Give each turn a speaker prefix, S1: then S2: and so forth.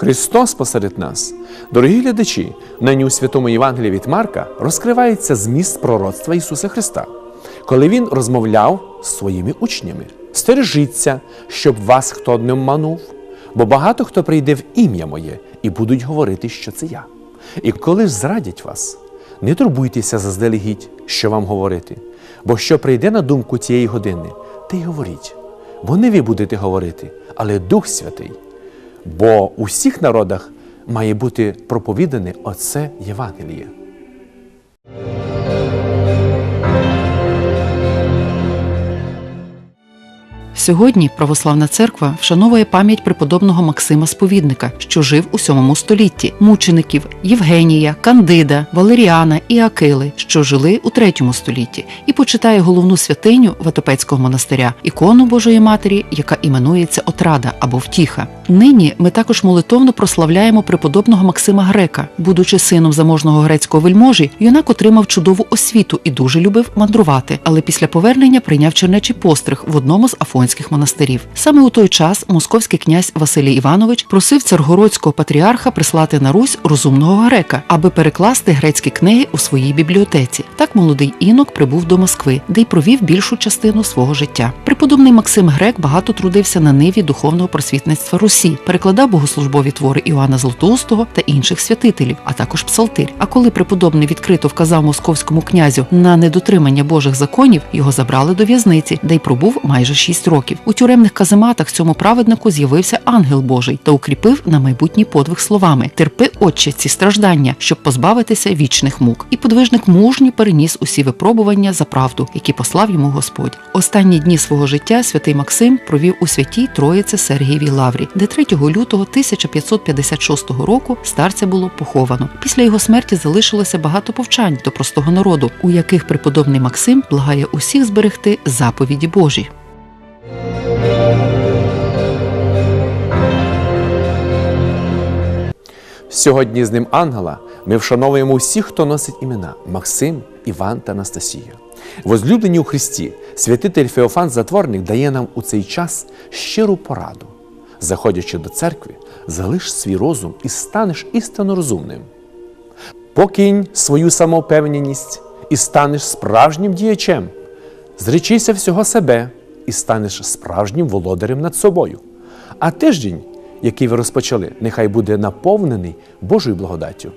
S1: Христос посеред нас. Дорогі глядачі, нині у святому Євангелії від Марка розкривається зміст пророцтва Ісуса Христа, коли Він розмовляв з своїми учнями. Стережіться, щоб вас хто не обманув, бо багато хто прийде в ім'я моє і будуть говорити, що це я. І коли ж зрадять вас, не турбуйтеся заздалегідь, що вам говорити, бо що прийде на думку цієї години, те й говоріть. Бо не ви будете говорити, але Дух Святий. Бо у всіх народах має бути проповідане оце Євангеліє.
S2: Сьогодні православна церква вшановує пам'ять преподобного Максима Сповідника, що жив у сьомому столітті, мучеників Євгенія, Кандида, Валеріана і Акили, що жили у третьому столітті, і почитає головну святиню Ватопецького монастиря, ікону Божої Матері, яка іменується Отрада або Втіха. Нині ми також молитовно прославляємо преподобного Максима Грека. Будучи сином заможного грецького вельможі, юнак отримав чудову освіту і дуже любив мандрувати, але після повернення прийняв чернечий постриг в одному з афонських монастирів. Саме у той час московський князь Василій Іванович просив царгородського патріарха прислати на Русь розумного грека, аби перекласти грецькі книги у своїй бібліотеці. Так молодий інок прибув до Москви, де й провів більшу частину свого життя. Преподобний Максим Грек багато трудився на ниві духовного просвітництва Русі, перекладав богослужбові твори Іоанна Златоустого та інших святителів, а також псалтир. А коли преподобний відкрито вказав московському князю на недотримання Божих законів, його забрали до в'язниці, де й пробув майже шість років. У тюремних казематах цьому праведнику з'явився ангел Божий та укріпив на майбутній подвиг словами: Терпи, отче, ці страждання, щоб позбавитися вічних мук. І подвижник мужньо переніс усі випробування за правду, які послав йому Господь. Останні дні свого життя святий Максим провів у святій Троїці Сергієвій Лаврі, де 3 лютого 1556 року старця було поховано. Після його смерті залишилося багато повчань до простого народу, у яких преподобний Максим благає усіх зберегти заповіді Божі.
S1: Сьогодні з ним ангела ми вшановуємо всіх, хто носить імена Максим, Іван та Анастасія. Возлюблені у Христі, святитель Феофан Затворник дає нам у цей час щиру пораду. Заходячи до церкви, залиш свій розум і станеш істинно розумним. Покинь свою самовпевненість і станеш справжнім діячем. Зречися всього себе і станеш справжнім володарем над собою. А тиждень, який ви розпочали, нехай буде наповнений Божою благодаттю.